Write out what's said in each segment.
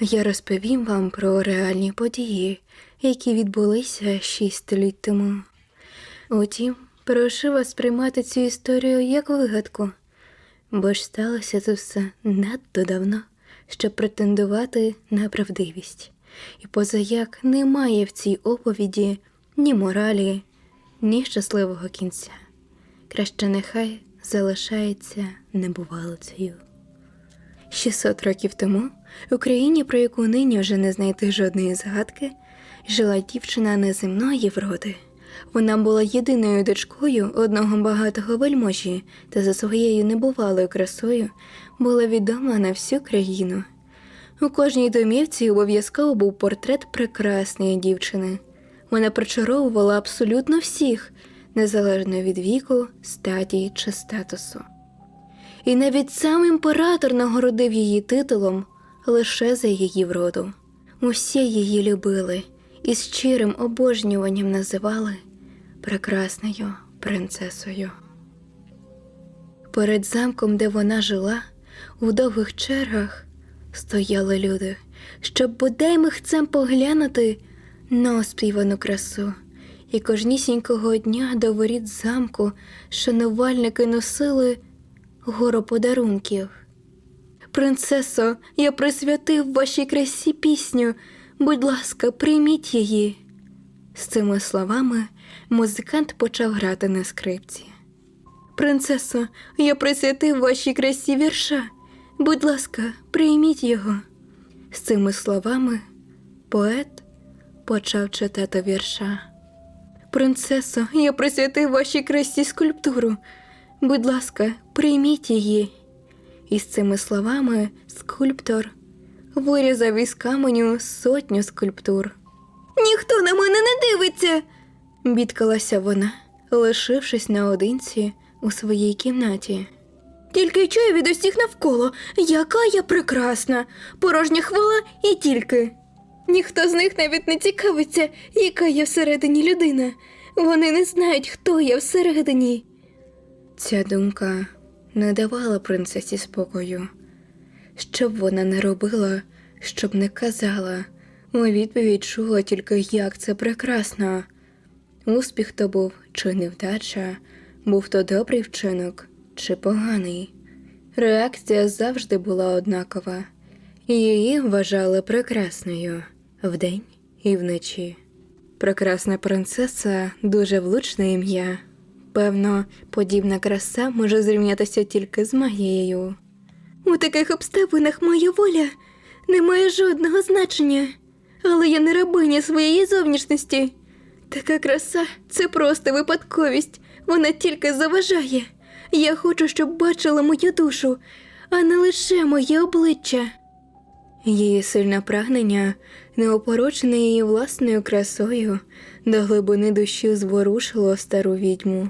я розповім вам про реальні події, які відбулися шість століть тому. Утім, прошу вас приймати цю історію як вигадку, бо ж сталося це все надто давно, щоб претендувати на правдивість. І позаяк немає в цій оповіді ні моралі, ні щасливого кінця. Краще нехай залишається небувалицею. 600 років тому в Україні, про яку нині вже не знайти жодної згадки, жила дівчина неземної вроди. Вона була єдиною дочкою одного багатого вельможі та за своєю небувалою красою була відома на всю країну. У кожній домівці обов'язково був портрет прекрасної дівчини. Вона причаровувала абсолютно всіх, незалежно від віку, статі чи статусу. І навіть сам імператор нагородив її титулом лише за її вроду. Усі її любили і щирим обожнюванням називали прекрасною принцесою. Перед замком, де вона жила, у довгих чергах стояли люди, щоб бодай михцем поглянути на оспівану красу. І кожнісінького дня до воріт замку шанувальники носили гору подарунків. Принцесо, я присвятив вашій красі пісню. Будь ласка, прийміть її. З цими словами музикант почав грати на скрипці. Принцесо, я присвятив вашій красі вірша. Будь ласка, прийміть його. З цими словами поет почав читати вірша. Принцесо, я присвятив вашій красі скульптуру. Будь ласка, прийміть її. І з цими словами скульптор вирізав із каменю сотню скульптур. Ніхто на мене не дивиться, бідкалася вона, лишившись наодинці у своїй кімнаті. Тільки чую від усіх навколо, яка я прекрасна, порожня хвала і тільки. Ніхто з них навіть не цікавиться, яка я всередині людина. Вони не знають, хто я всередині. Ця думка не давала принцесі спокою. Що б вона не робила, щоб не казала, у відповідь чула тільки, як це прекрасно. Успіх то був чи невдача, був то добрий вчинок чи поганий. Реакція завжди була однакова, і її вважали прекрасною вдень і вночі. Прекрасна принцеса дуже влучне ім'я. Певно, подібна краса може зрівнятися тільки з магією. У таких обставинах моя воля не має жодного значення, але я не рабиня своєї зовнішності. Така краса це просто випадковість, вона тільки заважає. Я хочу, щоб бачила мою душу, а не лише моє обличчя. Її сильне прагнення, неопорочене її власною красою, до глибини душі зворушило стару відьму,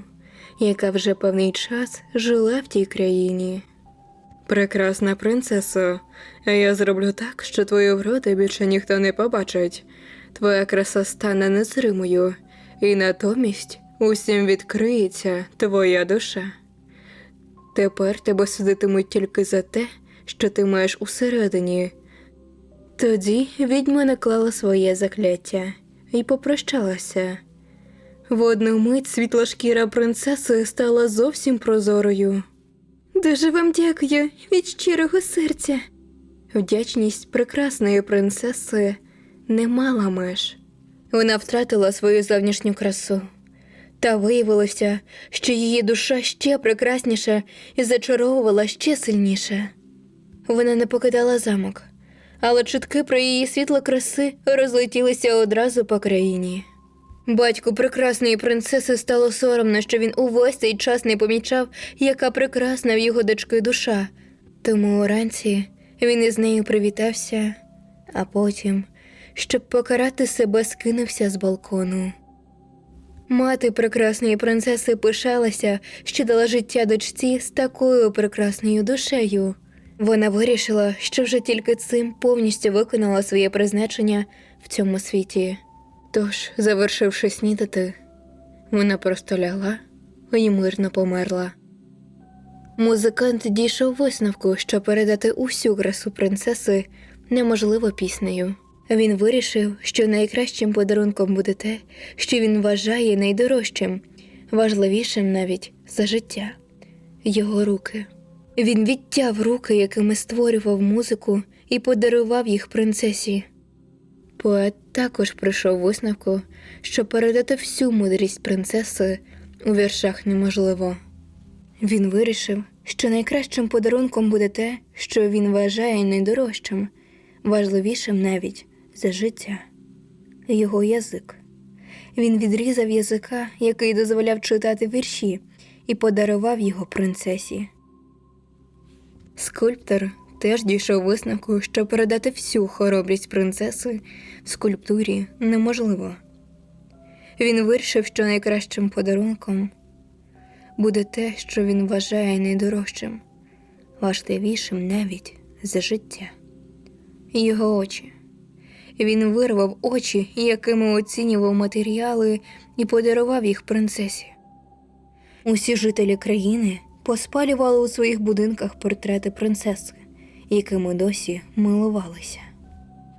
яка вже певний час жила в тій країні. Прекрасна принцесо, я зроблю так, що твою вроду більше ніхто не побачить. Твоя краса стане незримою, і натомість усім відкриється твоя душа. Тепер тебе судитимуть тільки за те, що ти маєш усередині. Тоді відьма наклала своє закляття і попрощалася. В одну мить світла шкіра принцеси стала зовсім прозорою. Дуже вам дякую від щирого серця. Вдячність прекрасної принцеси не мала меж. Вона втратила свою зовнішню красу. Та виявилося, що її душа ще прекрасніша і зачаровувала ще сильніше. Вона не покидала замок, але чутки про її світло краси розлетілися одразу по країні. Батьку прекрасної принцеси стало соромно, що він увесь цей час не помічав, яка прекрасна в його дочки душа. Тому уранці він із нею привітався, а потім, щоб покарати себе, скинувся з балкону. Мати прекрасної принцеси пишалася, що дала життя дочці з такою прекрасною душею. Вона вирішила, що вже тільки цим повністю виконала своє призначення в цьому світі. Тож, завершивши снідати, вона просто лягла і мирно померла. Музикант дійшов висновку, що передати усю красу принцеси неможливо піснею. Він вирішив, що найкращим подарунком буде те, що він вважає найдорожчим, важливішим навіть за життя його руки. Він відтяв руки, якими створював музику, і подарував їх принцесі. Поет також прийшов висновку, що передати всю мудрість принцеси у віршах неможливо. Він вирішив, що найкращим подарунком буде те, що він вважає найдорожчим, важливішим навіть за життя його язик. Він відрізав язика, який дозволяв читати вірші, і подарував його принцесі. Скульптор теж дійшов висновку, що передати всю хоробрість принцеси в скульптурі неможливо. Він вирішив, що найкращим подарунком буде те, що він вважає найдорожчим, важливішим навіть за життя. Його очі. Він вирвав очі, якими оцінював матеріали, і подарував їх принцесі. Усі жителі країни поспалювали у своїх будинках портрети принцеси, якими досі милувалися.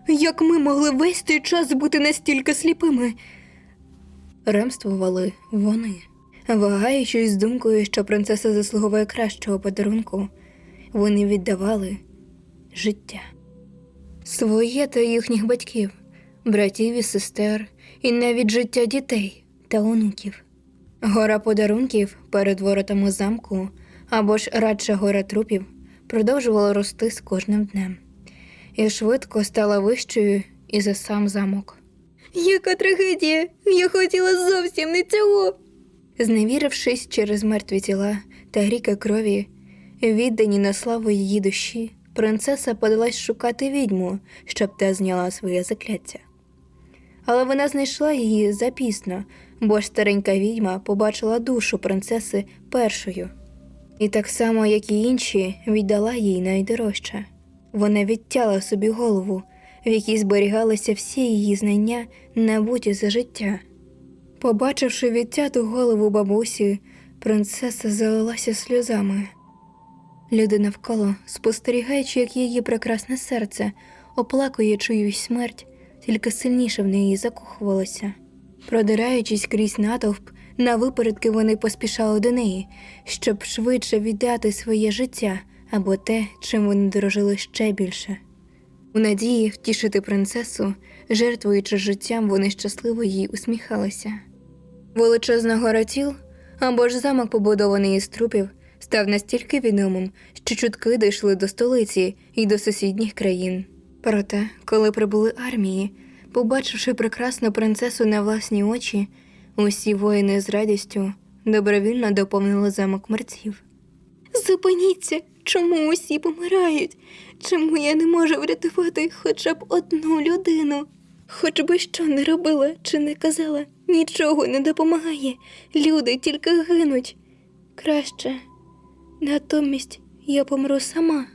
Як ми могли весь той час бути настільки сліпими? Ремствували вони, вагаючись з думкою, що принцеса заслуговує кращого подарунку, вони віддавали життя своє та їхніх батьків, братів і сестер, і навіть життя дітей та онуків. Гора подарунків перед воротами замку або ж радше гора трупів продовжувала рости з кожним днем, і швидко стала вищою і за сам замок. Яка трагедія! Я хотіла зовсім не цього. Зневірившись через мертві тіла та ріки крові, віддані на славу її душі, принцеса подалась шукати відьму, щоб та зняла своє закляття. Але вона знайшла її запізно, бо ж старенька відьма побачила душу принцеси першою. І так само, як і інші, віддала їй найдорожче. Вона відтяла собі голову, в якій зберігалися всі її знання, набуті за життя. Побачивши відтяту голову бабусі, принцеса залилася сльозами. Люди навколо, спостерігаючи, як її прекрасне серце оплакує чиюсь смерть, тільки сильніше в неї закохувалося. Продираючись крізь натовп, на випередки вони поспішали до неї, щоб швидше віддати своє життя або те, чим вони дорожили ще більше. У надії втішити принцесу, жертвуючи життям, вони щасливо їй усміхалися. Величезна гора тіл або ж замок, побудований із трупів, став настільки відомим, що чутки дійшли до столиці і до сусідніх країн. Проте, коли прибули армії, побачивши прекрасну принцесу на власні очі, усі воїни з радістю добровільно доповнили замок мерців. Зупиніться, чому усі помирають? Чому я не можу врятувати хоча б одну людину? Хоч би що не робила чи не казала, нічого не допомагає. Люди тільки гинуть. Краще. Натомість я помру сама.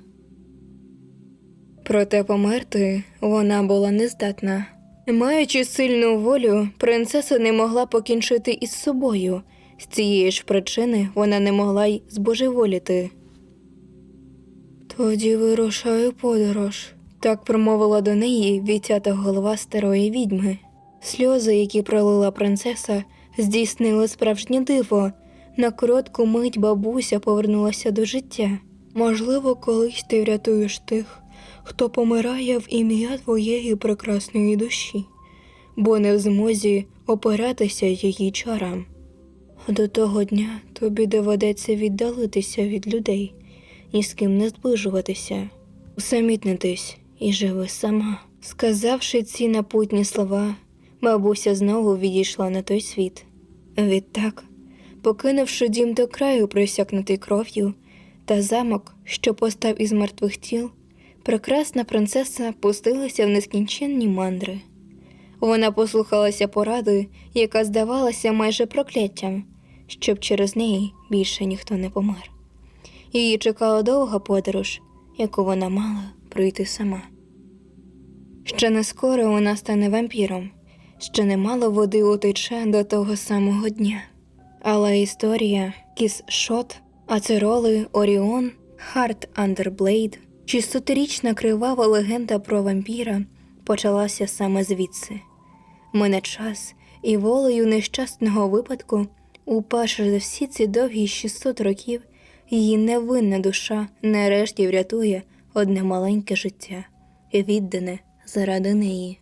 Проте померти вона була нездатна. Маючи сильну волю, принцеса не могла покінчити із собою. З цієї ж причини вона не могла й збожеволіти. Тоді вирушаю подорож, так промовила до неї відтята голова старої відьми. Сльози, які пролила принцеса, здійснили справжнє диво. На коротку мить бабуся повернулася до життя. Можливо, колись ти врятуєш тих, хто помирає в ім'я твоєї прекрасної душі, бо не в змозі опиратися її чарам. До того дня тобі доведеться віддалитися від людей, ні з ким не зближуватися, усамітнитись і живи сама. Сказавши ці напутні слова, бабуся знову відійшла на той світ. Відтак, покинувши дім до краю, просякнутий кров'ю, та замок, що постав із мертвих тіл, прекрасна принцеса пустилася в нескінченні мандри. Вона послухалася поради, яка здавалася майже прокляттям, щоб через неї більше ніхто не помер. Її чекала довга подорож, яку вона мала пройти сама. Ще не скоро вона стане вампіром, ще немало води утече до того самого дня. Але історія Кіс Шот, Ацероли, Оріон, Харт Андерблейд Шістсотирічна кривава легенда про вампіра почалася саме звідси. Мине час, і волею нещасного випадку, уперше за всі ці довгі 600 років, її невинна душа нарешті врятує одне маленьке життя, віддане заради неї.